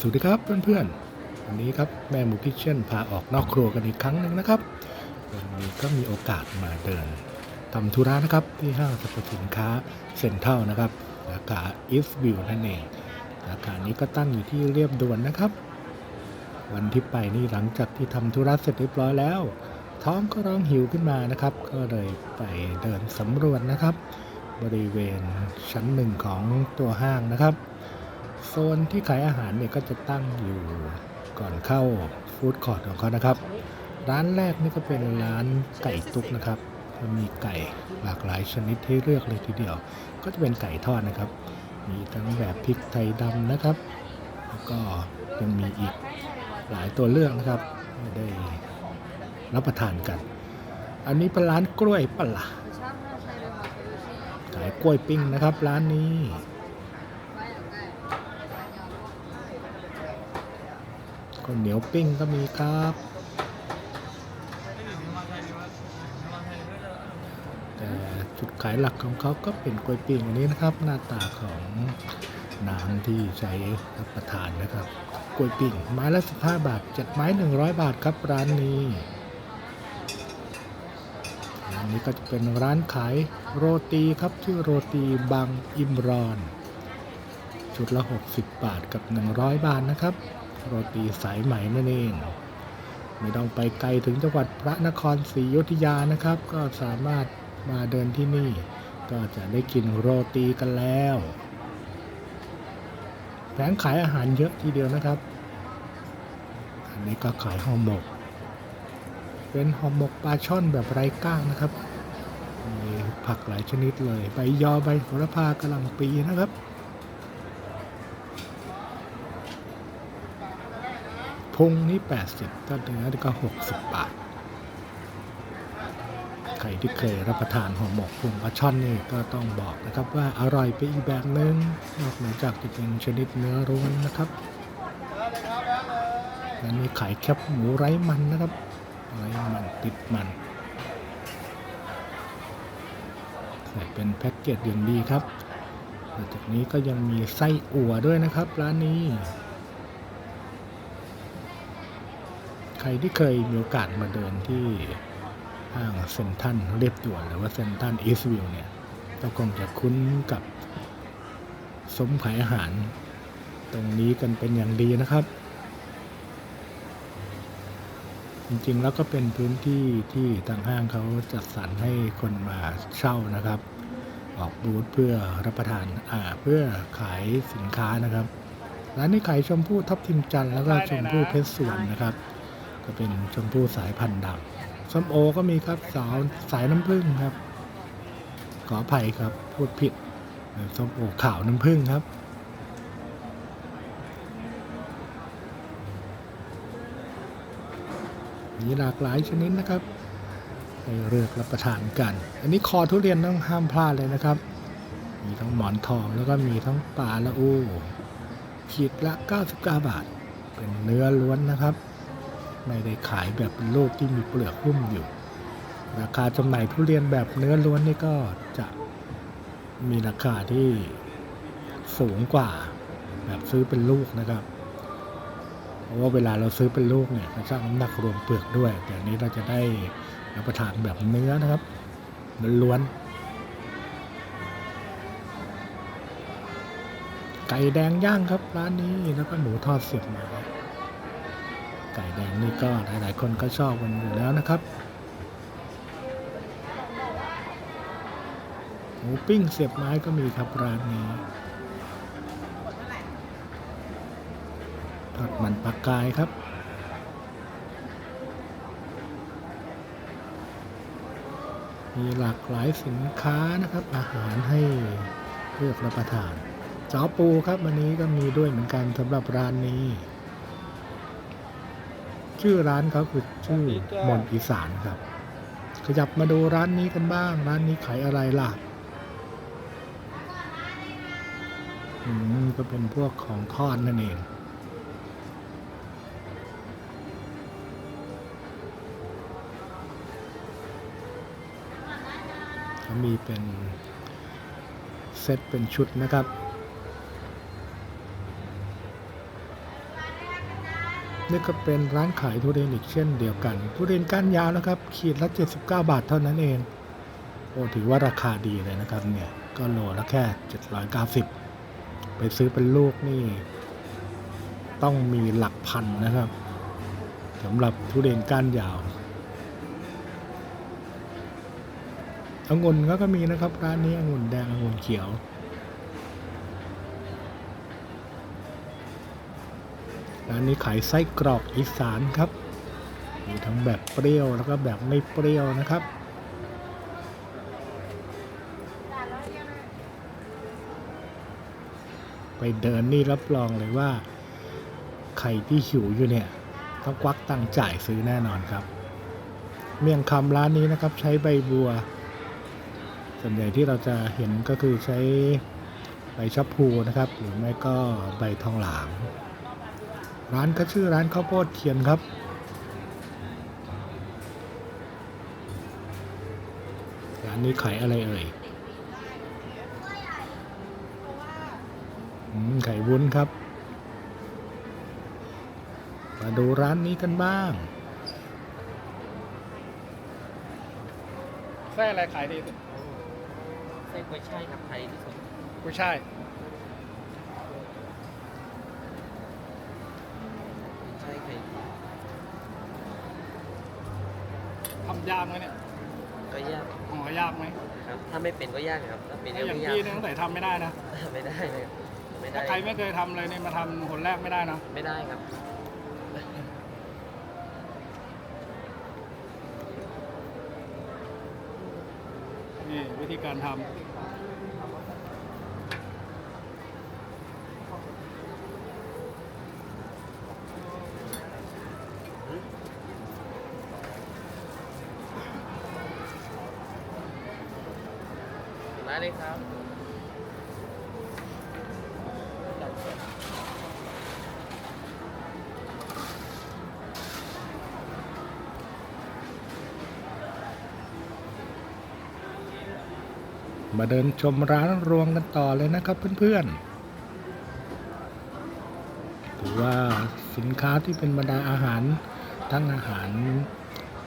สวัสดีครับเพื่อนๆ วันนี้ครับแม่หมูคิเช่นพาออกนอกครัวกันอีกครั้งหนึ่งนะครับ วันนี้ก็มีโอกาสมาเดินทำธุระนะครับที่ห้างสรรพสินค้าเซ็นทรัลนะครับสาขาอีสวิวนั่นเองสาขานี้ก็ตั้งอยู่ที่เรียบด่วนนะครับ วันที่ไปนี่หลังจากที่ทำธุระเสร็จเรียบร้อยแล้ว ท้องก็ร้องหิวขึ้นมานะครับ ก็เลยไปเดินสำรวจนะครับ บริเวณชั้นหนึ่งของตัวห้างนะครับ โซนที่ขายอาหารเนี่ยก็จะตั้งอยู่ก่อนเข้าฟู้ดคอร์ทของเขานะครับ ร้านแรกนี่ก็เป็นร้านไก่ตุกนะครับมีไก่หลากหลายชนิดให้เลือกเลยทีเดียว ก็จะเป็นไก่ทอดนะครับ มีทั้งแบบพริกไทยดำนะครับ แล้วก็ยังมีอีกหลายตัวเลือกนะครับได้รับประทานกัน อันนี้เป็นร้านกล้วยปะละ่ะขายกล้วยปิ้งนะครับ ร้านนี้ ข้าวเหนียวปิ้งก็มีครับ แต่จุดขายหลักของเขาก็เป็นกล้วยปิ้งอันนี้นะครับ หน้าตาของน้ำที่ใช้รับประทานนะครับกล้วยปิ้งไม้ละ 15 บาทจ็ดไม้ 100 บาทครับร้านนี้ร้านนี้ก็จะเป็นร้านขายโรตีครับชื่อโรตีบางอิมรอน ชุดละ 60 บาทกับ 100 บาทนะครับ โรตีสายไหมนั่นเอง ไม่ต้องไปไกลถึงจังหวัดพระนครศรีอยุธยานะครับ ก็สามารถมาเดินที่นี่ ก็จะได้กินโรตีกันแล้วแผงขายอาหารเยอะทีเดียวนะครับ อันนี้ก็ขายห่อหมก เป็นห่อหมกปลาช่อนแบบไร้ก้างนะครับมีผักหลายชนิดเลย ใบยอใบโหระพากระหล่ำปีนะครับ พุงนี่ 80 ถ้าเนื้อก็ 60 บาท ใครที่เคยรับประทานห่อหมกพุงปลาช่อนนี่ก็ต้องบอกนะครับว่าอร่อยไปอีกแบบนึง นอกเหนือจากจะเป็นชนิดเนื้อร้วนนะครับและมีขายแคบหมูไร้มันนะครับ ไร้มันติดมันใส่เป็นแพ็กเกจอย่างดีครับนอกจากนี้ก็ยังมีไส้อั่วด้วยนะครับ ร้านนี้ ใค รที่เคยมีโอกาสมาเดินที่ห้างเซนทันเรียบด่วนหรือว่าเซนทันอีสต์วิวเนี่ยก็คงจะคุ้นกับซุ้มขายอาหาร ตรงนี้กันเป็นอย่างดีนะครับ จริงๆแล้วก็เป็นพื้นที่ที่ทางห้างเขาจัดสรรให้คนมาเช่านะครับ ออกบูธเพื่อรับประทานอ่าเพื่อขายสินค้านะครับร้านนี้ขายชมพู่ทับทิมจันทร์แล้วก็ชมพู่เพชรสวนนะครับ ก็เป็นชมพู่สายพันธุ์ดำส้มโอก็มีครับสาวสายน้ำผึ้งครับ ขออภัยครับพูดผิดส้มโอขาวน้ำผึ้งครับมีหลากหลายชนิดนะครับให้เลือกรับประทานกัน อันนี้คอทุเรียนต้องห้ามพลาดเลยนะครับ มีทั้งหมอนทองแล้วก็มีทั้งปลาละอูขีดละ 99 บาท เป็นเนื้อล้วนนะครับ ไม่ได้ขายแบบเป็นลูกที่มีเปลือกหุ้มอยู่ ราคาจำหน่ายทุเรียนแบบเนื้อล้วนนี่ก็จะมีราคาที่สูงกว่าแบบซื้อเป็นลูกนะครับ เพราะว่าเวลาเราซื้อเป็นลูกเนี่ยมันชั่งน้ำหนักรวมเปลือกด้วย แต่อันนี้เราจะได้รับประทานแบบเนื้อนะครับล้วนไก่แดงย่างครับร้านนี้แล้วก็หมูทอดเสียบไม้ ไก่แดงนี่ก็หลาย ๆ คนก็ชอบกันอยู่แล้วนะครับหมูปิ้งเสียบไม้ก็มีครับร้านนี้ทอดมันปลากายครับมีหลากหลายสินค้านะครับ อาหารให้เลือกรับประทานจอปูครับวันนี้ก็มีด้วยเหมือนกันสำหรับร้านนี้ ชื่อร้านเขาคือชื่อมอนอีสานครับ ขยับมาดูร้านนี้กันบ้าง ร้านนี้ขายอะไรล่ะอืมก็เป็นพวกของทอดนั่นเองมีเป็นเซตเป็นชุดนะครับ นี่ก็เป็นร้านขายทุเรียนอีกเช่นเดียวกัน ทุเรียนก้านยาวนะครับ ขีดละ 79 บาทเท่านั้นเอง โอ้ถือว่าราคาดีเลยนะครับเนี่ยก็โลละแค่ 790 ไปซื้อเป็นลูกนี่ ต้องมีหลักพันนะครับสำหรับทุเรียนก้านยาวองุ่นก็มีนะครับร้านนี้องุ่นแดงองุ่นเขียว ร้านนี้ขายไส้กรอกอีสานครับ มีทั้งแบบเปรี้ยวแล้วก็แบบไม่เปรี้ยวนะครับ ไปเดินนี่รับรองเลยว่าใครที่หิวอยู่เนี่ยต้องควักตังจ่ายซื้อแน่นอนครับ เมี่ยงคำร้านนี้นะครับใช้ใบบัว ส่วนใหญ่ที่เราจะเห็นก็คือใช้ใบชะพูนะครับ หรือไม่ก็ใบทองหลาง ร้านก็ชื่อร้านข้าวโพดเทียนครับ ร้านนี้ขายอะไรเอ่ยอืมไข่วุ้นครับ มาดูร้านนี้กันบ้าง ไส้อะไรขายดีสุดไส้กล้วยช่ายครับไทยที่สุดกุ้ยช่าย ใช่ไข่ ทำยาก ไหมเนี่ยก็ยากอ๋อยากไหมครับ ถ้าไม่เป็นก็ยากครับ ถ้าเป็นถ้าก็อย่างไม่ยากพี่เนี่ยตั้งแต่ทำไม่ได้นะ ไม่ได้เลยครับไม่ได้ถ้าใครไม่เคยทำเลยเนี่ยมาทำคนแรกไม่ได้นะ ไม่ได้ครับ นี่วิธีการทำ มาเดินชมร้านรวงกันต่อเลยนะครับเพื่อนๆถือว่าสินค้าที่เป็นบรรดาอาหารทั้งอาหาร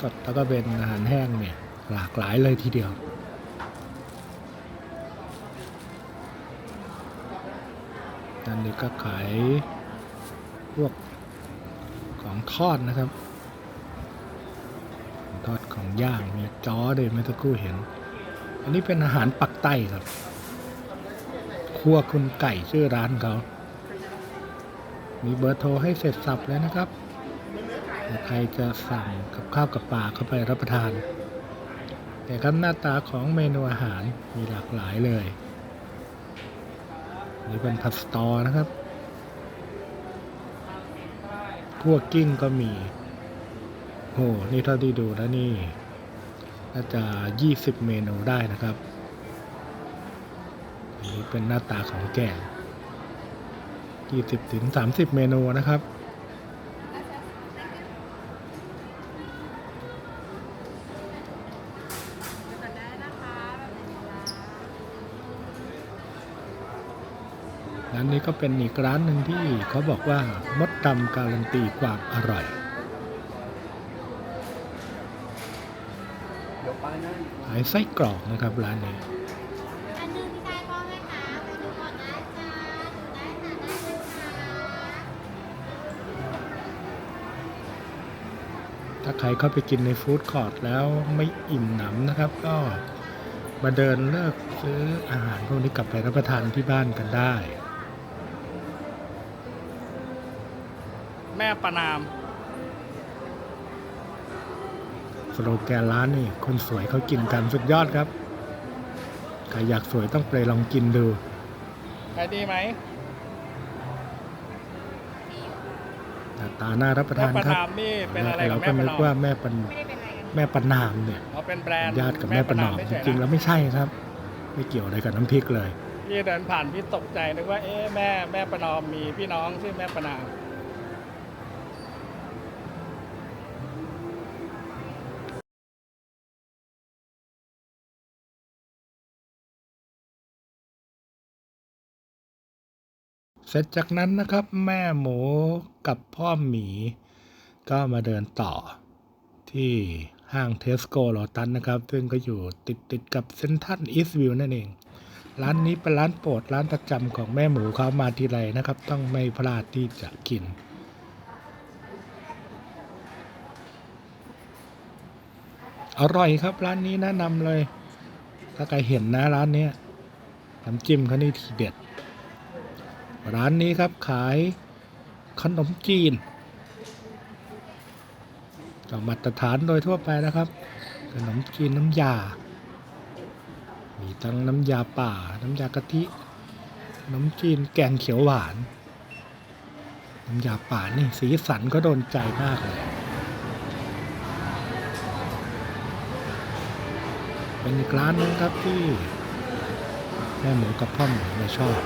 สดแล้วก็เป็นอาหารแห้งเนี่ยหลากหลายเลยทีเดียวอันนี้ก็ขายพวกของทอดนะครับ ทอดของย่างมีจ้อเลยเมื่อสักครู่เห็น อันนี้เป็นอาหารปักใต้ครับ ครัวคุณไก่ชื่อร้านเขา มีเบอร์โทรให้เสร็จสับแล้วนะครับ ใครจะสั่งกับข้าวกับปลาเข้าไปรับประทานแต่ครับหน้าตาของเมนูอาหารมีหลากหลายเลย นี่เป็นผัดสตอนะครับคั่วกิ้งก็มีโหนี่เท่าที่ดูแล้วนี่ น่าจะ 20 เมนูได้นะครับ อันนี้เป็นหน้าตาของแกง20ถึง30 เมนูนะครับ ร้านนี้ก็เป็นอีกร้านหนึ่งที่เขาบอกว่ามดดำการันตีความอร่อย ขายไส้กรอกนะครับร้านนี้ถ้าใครเข้าไปกินในฟู้ดคอร์ทแล้วไม่อิ่มหนำนะครับ ก็มาเดินเลือกซื้ออาหารพวกนี้กลับไปรับประทานที่บ้านกันได้ แม่ประนาม สโลแกนร้านนี่คนสวยเขากินกันสุดยอดครับใครอยากสวยต้องไปลองกินดูขายดีไหมหน้าตาน่ารับประแม่ทานประครับนามนี่เป็นอะไรเรากับก็แม่ปนึระกนอมว่าแม่ปันไม่ได้เป็นอะไรกันแม่ปันนามเนี่ยเขาเป็นแบรนด์ญาติกับแม่ประนอมไม่จใช่ริงๆแล้วไม่ใช่ครับ ไม่เกี่ยวอะไรกับน้ำพริกเลย พี่เดินผ่านพี่ตกใจนึกว่าเอ๊ะแม่แม่ประนอมมีพี่น้องชื่อแม่ประนาม เสร็จจากนั้นนะครับ แม่หมูกับพ่อหมี ก็มาเดินต่อที่ห้างเทสโก้โ t ตันนะครับ ซึ่งก็อยู่ติดติดกับเซนทันอีสวิวนั่นเอง ร้านนี้เป็นร้านโปรดร้านประจำของแม่หมูเขามาทีไรนะครับ ต้องไม่พลาดที่จะกิน อร่อยครับร้านนี้แนะนำเลย ถ้าใครเห็นนะร้านนี้น้ำจิ้มเขานี่ทีเด็ด ร้านนี้ครับขายขนมจีนก็มาตรฐานโดยทั่วไปนะครับ ขนมจีนน้ำยา มีทั้งน้ำยาป่า น้ำยากะทิขนมจีนแกงเขียวหวาน น้ำยาป่านี่สีสันก็โดนใจมากเลยเป็นอีกร้านนึงครับที่แม่หมูกับพ่อหมูไม่ชอบ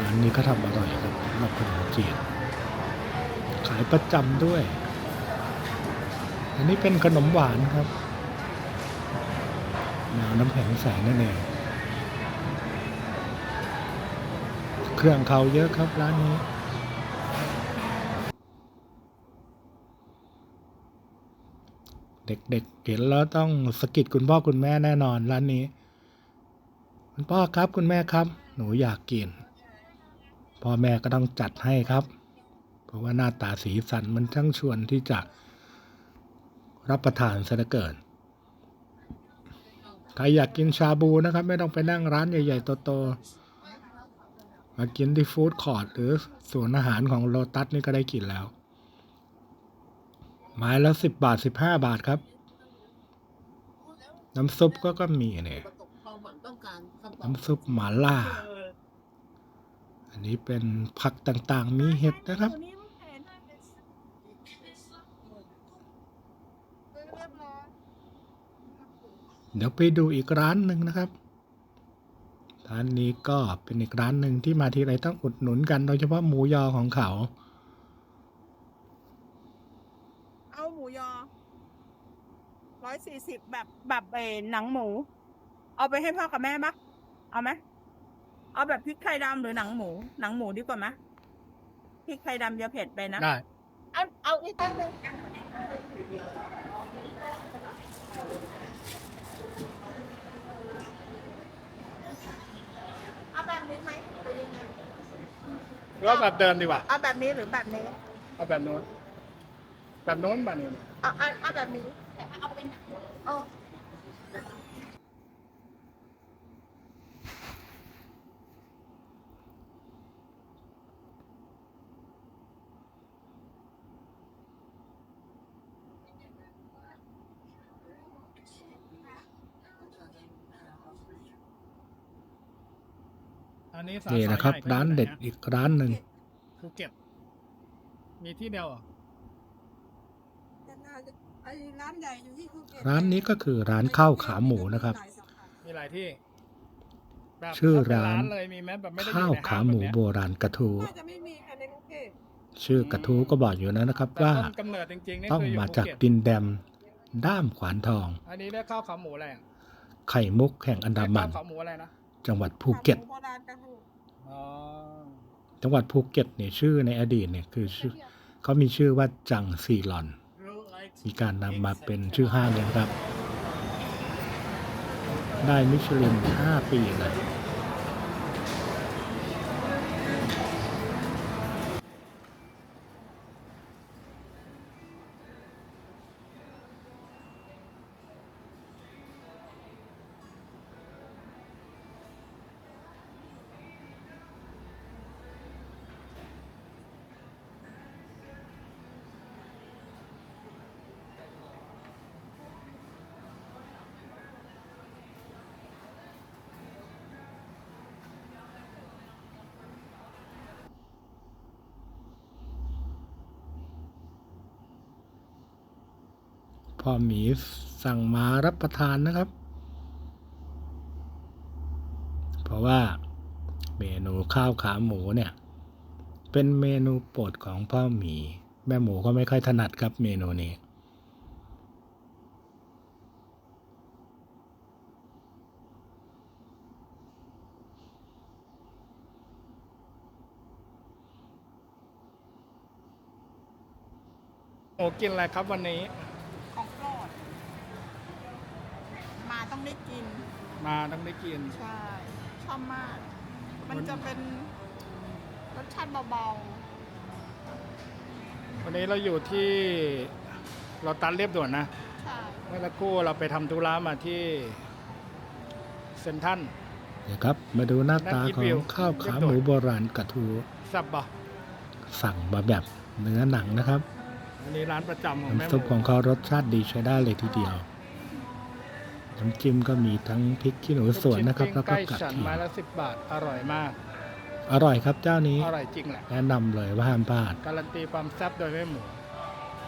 ร้านนี้ก็ทำอร่อยครับสำหรับขนมจีนขายประจำด้วย อันนี้เป็นขนมหวานครับแนวน้ำแข็งใสนั่นเอง เครื่องเขาเยอะครับร้านนี้เด็กๆเห็นแล้วต้องสะกิดคุณพ่อคุณแม่แน่นอนร้านนี้ คุณพ่อครับคุณแม่ครับ หนูอยากกิน พ่อแม่ก็ต้องจัดให้ครับ เพราะว่าหน้าตาสีสันมันทั้งชวนที่จะรับประทานซะเหลือเกินใครอยากกินชาบูนะครับ ไม่ต้องไปนั่งร้านใหญ่ๆโตๆมากินที่ฟู้ดคอร์ทหรือสวนอาหารของโลตัสนี่ก็ได้กินแล้วไม้ละสิบบาทสิบห้าบาทครับ น้ำซุปก็ก็มีเนี่ยน้ำซุปหมาล่า นนี้เป็นผักต่างๆ มีเห็ดนะครับ เดี๋ยวไปดูอีกร้านหนึ่งนะครับ ร้านนี้ก็เป็นอีกร้านหนึ่งที่มาทีไรต้องอุดหนุนกันโดยเฉพาะหมูยอของเขา เอาหมูยอร้อยสี่สิบแบบแบบเออหนังหมู เอาไปให้พ่อกับแม่ปะเอาไหม เอาแบบพริกไทยดำหรือหนังหมู หนังหมูดีกว่าไหมพริกไทยดำจะเผ็ดไปนะ ได้ เอาเอาอีกตั้งหนึ่งเอาแบบนี้ไหมหรือยังไงหรือว่าแบบเดิมดีกว่าเอาแบบนี้หรือแบบนี้ เอาแบบโน้นแบบโน้นแบบนี้ เอาเอาเอาแบบนี้เอาเป็นเอา อันนี้สานี่ขานะครับใหญ่ก็ร้านเด็ดอยู่ไหอีกร้านหนึ่งภูเก็ตมีที่เดียวเหรอไอ้ร้านใหญ่อยู่ที่ภูเก็ตร้านนี้ก็คือร้านข้าวขาหมูนะครับ มีหลายที่แบบชื่อถ้เป็ร้าน เลยมีไหมแบบไม่ได้อยู่ข้าวในขาห้งหมูแบบเนี้ยโบราณกระทูน่าจะไม่มีค่ะในกรุงเทพชื่อกระทูก็บอกอยู่แล้วนะครับแต่ว่าต้นกำเนิดจริงๆนี่ต้องคืออยู่มาภูจากเก็ตดินแดมด้ามขวานทอง อันนี้เรียกข้าวขาหมูอะไรอะไข่มุกแห่งอันดามัน เรียกข้าวขาหมูอะไรนะ จังหวัดภูเก็ตขาหมูโบราณกระทูอ๋อจังหวัดภูเก็ตเนี่ยชื่อในอดีตเนี่ยคือชื่อเขามีชื่อว่าจังซีลอน มีการนำมาเป็นชื่อห้างเลยนะครับ ได้มิชลิน 5 ปีเลย พ่อหมีสั่งมารับประทานนะครับ เพราะว่าเมนูข้าวขาหมูเนี่ย เป็นเมนูโปรดของพ่อหมี แม่หมูก็ไม่ค่อยถนัดครับเมนูนี้อ้กินอะไรครับวันนี้ ของโปรดมาต้องได้กิน มาต้องได้กิน ใช่ชอบมาก มันจะเป็นรสชาติเบาวันนี้เราอยู่ที่เราตัดเรียบด่วนนะ ๆ ใช่ เมื่อสักครู่เราไปทำธุระมาที่เซนทรัน เดี๋ยวครับ มาดูหน้าตาขอนั่งกินวิงวข้าวขาหมูโบราณกระทูซับปะสั่งมาแบบเนื้อหนังนะครับ อันนี้ร้านประจำของแม่น้ำหซุปมูของเขารสชาติดีใช้ได้เลยทีเดียว น้ำจิ้มก็มีทั้งพริกขี้หนูสวนนะครับ แล้วใกก็ล้กระฉันเทียไม้มละสิบบาท อร่อยมาก อร่อยครับเจ้านี้ อร่อยจริงแหละ แนะนำเลยว่าห้ามพลาด การันตีความแซ่บโดยแม่หมู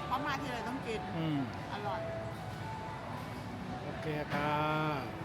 เพราะมาทีไรต้องกิน อืม อร่อย โอเคครับ